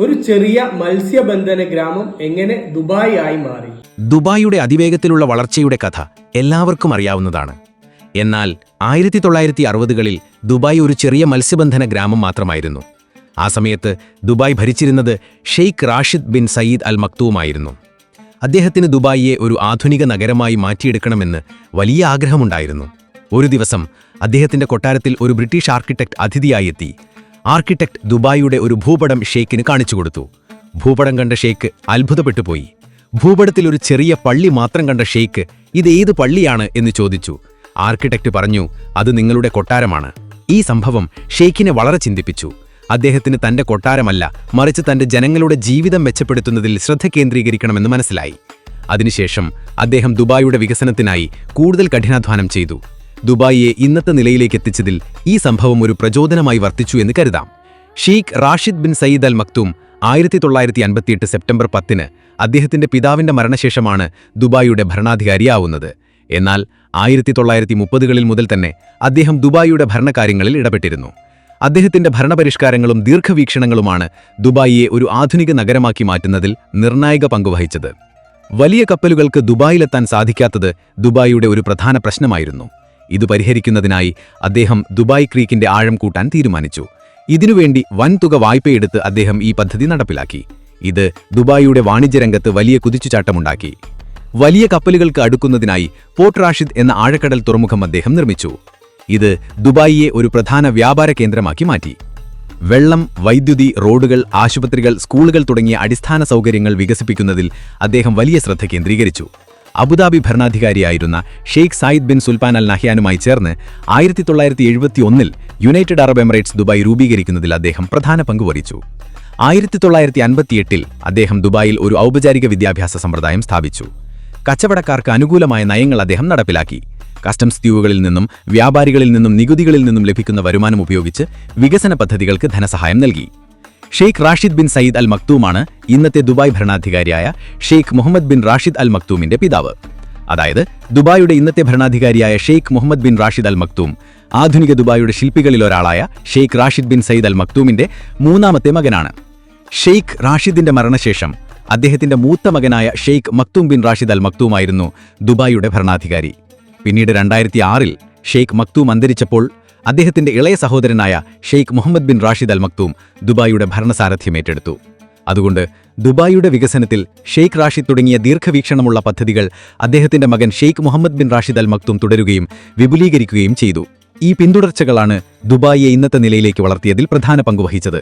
ഒരു ചെറിയ മത്സ്യബന്ധന ഗ്രാമം എങ്ങനെ ദുബായ് ആയി മാറി? ദുബായിയുടെ അതിവേഗത്തിലുള്ള വളർച്ചയുടെ കഥ എല്ലാവർക്കും അറിയാവുന്നതാണ്. എന്നാൽ ആയിരത്തി തൊള്ളായിരത്തി അറുപതുകളിൽ ദുബായ് ഒരു ചെറിയ മത്സ്യബന്ധന ഗ്രാമം മാത്രമായിരുന്നു. ആ സമയത്ത് ദുബായ് ഭരിച്ചിരുന്നത് Sheikh Rashid bin Saeed Al മക്തൂമായിരുന്നു അദ്ദേഹത്തിന് ദുബായിയെ ഒരു ആധുനിക നഗരമായി മാറ്റിയെടുക്കണമെന്ന് വലിയ ആഗ്രഹമുണ്ടായിരുന്നു. ഒരു ദിവസം അദ്ദേഹത്തിന്റെ കൊട്ടാരത്തിൽ ഒരു ബ്രിട്ടീഷ് ആർക്കിടെക്ട് അതിഥിയായി എത്തി. ആർക്കിടെക്ട് ദുബായിയുടെ ഒരു ഭൂപടം ഷെയ്ഖിന് കാണിച്ചുകൊടുത്തു ഭൂപടം കണ്ട ഷെയ്ക്ക് അത്ഭുതപ്പെട്ടുപോയി. ഭൂപടത്തിൽ ഒരു ചെറിയ പള്ളി മാത്രം കണ്ട ഷെയ്ക്ക് ഇത് ഏത് പള്ളിയാണ് എന്ന് ചോദിച്ചു. ആർക്കിടെക്ട് പറഞ്ഞു അത് നിങ്ങളുടെ കൊട്ടാരമാണ്. ഈ സംഭവം ഷെയ്ഖിനെ വളരെ ചിന്തിപ്പിച്ചു. അദ്ദേഹത്തിന് തന്റെ കൊട്ടാരമല്ല മറിച്ച് തന്റെ ജനങ്ങളുടെ ജീവിതം മെച്ചപ്പെടുത്തുന്നതിൽ ശ്രദ്ധ കേന്ദ്രീകരിക്കണമെന്ന് മനസ്സിലായി. അതിനുശേഷം അദ്ദേഹം ദുബായിയുടെ വികസനത്തിനായി കൂടുതൽ കഠിനാധ്വാനം ചെയ്തു. ദുബായിയെ ഇന്നത്തെ നിലയിലേക്ക് എത്തിച്ചതിൽ ഈ സംഭവം ഒരു പ്രചോദനമായി വർത്തിച്ചു എന്ന് കരുതാം. Sheikh Rashid bin Saeed Al Maktoum ആയിരത്തി തൊള്ളായിരത്തി അൻപത്തിയെട്ട് സെപ്റ്റംബർ പത്തിന് അദ്ദേഹത്തിന്റെ പിതാവിന്റെ മരണശേഷമാണ് ദുബായിയുടെ ഭരണാധികാരിയാവുന്നത്. എന്നാൽ ആയിരത്തി തൊള്ളായിരത്തി മുപ്പതുകളിൽ മുതൽ തന്നെ അദ്ദേഹം ദുബായിയുടെ ഭരണകാര്യങ്ങളിൽ ഇടപെട്ടിരുന്നു. അദ്ദേഹത്തിന്റെ ഭരണപരിഷ്കാരങ്ങളും ദീർഘവീക്ഷണങ്ങളുമാണ് ദുബായിയെ ഒരു ആധുനിക നഗരമാക്കി മാറ്റുന്നതിൽ നിർണായക പങ്കുവഹിച്ചത്. വലിയ കപ്പലുകൾക്ക് ദുബായിലെത്താൻ സാധിക്കാത്തത് ദുബായിയുടെ ഒരു പ്രധാന പ്രശ്നമായിരുന്നു. ഇത് പരിഹരിക്കുന്നതിനായി അദ്ദേഹം ദുബായ് ക്രീക്കിന്റെ ആഴം കൂട്ടാൻ തീരുമാനിച്ചു. ഇതിനുവേണ്ടി വൻതുക വായ്പയെടുത്ത് അദ്ദേഹം ഈ പദ്ധതി നടപ്പിലാക്കി. ഇത് ദുബായിയുടെ വാണിജ്യരംഗത്ത് വലിയ കുതിച്ചുചാട്ടമുണ്ടാക്കി. വലിയ കപ്പലുകൾക്ക് അടുക്കുന്നതിനായി പോർട്ട് റാഷിദ് എന്ന ആഴക്കടൽ തുറമുഖം അദ്ദേഹം നിർമ്മിച്ചു. ഇത് ദുബായിയെ ഒരു പ്രധാന വ്യാപാര കേന്ദ്രമാക്കി മാറ്റി. വെള്ളം വൈദ്യുതി റോഡുകൾ ആശുപത്രികൾ സ്കൂളുകൾ തുടങ്ങിയ അടിസ്ഥാന സൗകര്യങ്ങൾ വികസിപ്പിക്കുന്നതിൽ അദ്ദേഹം വലിയ ശ്രദ്ധ കേന്ദ്രീകരിച്ചു. Abu Dhabi ഭരണാധികാരിയായിരുന്ന Sheikh Zayed bin Sultan Al നഹ്യാനുമായി ചേർന്ന് ആയിരത്തി തൊള്ളായിരത്തി എഴുപത്തിയൊന്നിൽ യുണൈറ്റഡ് അറബ് എമിറേറ്റ്സ് ദുബായ് രൂപീകരിക്കുന്നതിൽ അദ്ദേഹം പ്രധാന പങ്ക് വഹിച്ചു. ആയിരത്തി തൊള്ളായിരത്തി അൻപത്തിയെട്ടിൽ അദ്ദേഹം ദുബായിൽ ഒരു ഔപചാരിക വിദ്യാഭ്യാസ സമ്പ്രദായം സ്ഥാപിച്ചു. കച്ചവടക്കാർക്ക് അനുകൂലമായ നയങ്ങൾ അദ്ദേഹം നടപ്പിലാക്കി. കസ്റ്റംസ് ദ്വീപുകളിൽ നിന്നും വ്യാപാരികളിൽ നിന്നും നികുതികളിൽ നിന്നും ലഭിക്കുന്ന വരുമാനം ഉപയോഗിച്ച് വികസന പദ്ധതികൾക്ക് ധനസഹായം നൽകി. Sheikh Rashid bin Saeed Al മക്തൂമാണ് ഇന്നത്തെ ദുബായ് ഭരണാധികാരിയായ Sheikh Mohammed bin Rashid Al മക്തൂമിന്റെ പിതാവ്. അതായത് ദുബായിയുടെ ഇന്നത്തെ ഭരണാധികാരിയായ Sheikh Mohammed bin Rashid Al Maktoum ആധുനിക ദുബായിയുടെ ശില്പികളിൽ ഒരാളായ Sheikh Rashid bin Saeed Al മക്തൂമിന്റെ മൂന്നാമത്തെ മകനാണ്. ഷെയ്ഖ് റാഷിദിന്റെ മരണശേഷം അദ്ദേഹത്തിന്റെ മൂത്ത മകനായ Sheikh Maktoum bin Rashid Al മക്തൂമായിരുന്നു ദുബായിയുടെ ഭരണാധികാരി. പിന്നീട് രണ്ടായിരത്തി ആറിൽ ഷെയ്ഖ് മക്തൂം അന്തരിച്ചപ്പോൾ അദ്ദേഹത്തിന്റെ ഇളയ സഹോദരനായ Sheikh Mohammed bin Rashid Al Maktoum ദുബായിയുടെ ഭരണസാരഥ്യം ഏറ്റെടുത്തു. അതുകൊണ്ട് ദുബായിയുടെ വികസനത്തിൽ ഷെയ്ഖ് റാഷിദ് തുടങ്ങിയ ദീർഘവീക്ഷണമുള്ള പദ്ധതികൾ അദ്ദേഹത്തിന്റെ മകൻ Sheikh Mohammed bin Rashid Al Maktoum തുടരുകയും വിപുലീകരിക്കുകയും ചെയ്തു. ഈ പിന്തുടർച്ചകളാണ് ദുബായിയെ ഇന്നത്തെ നിലയിലേക്ക് വളർത്തിയതിൽ പ്രധാന പങ്കുവഹിച്ചത്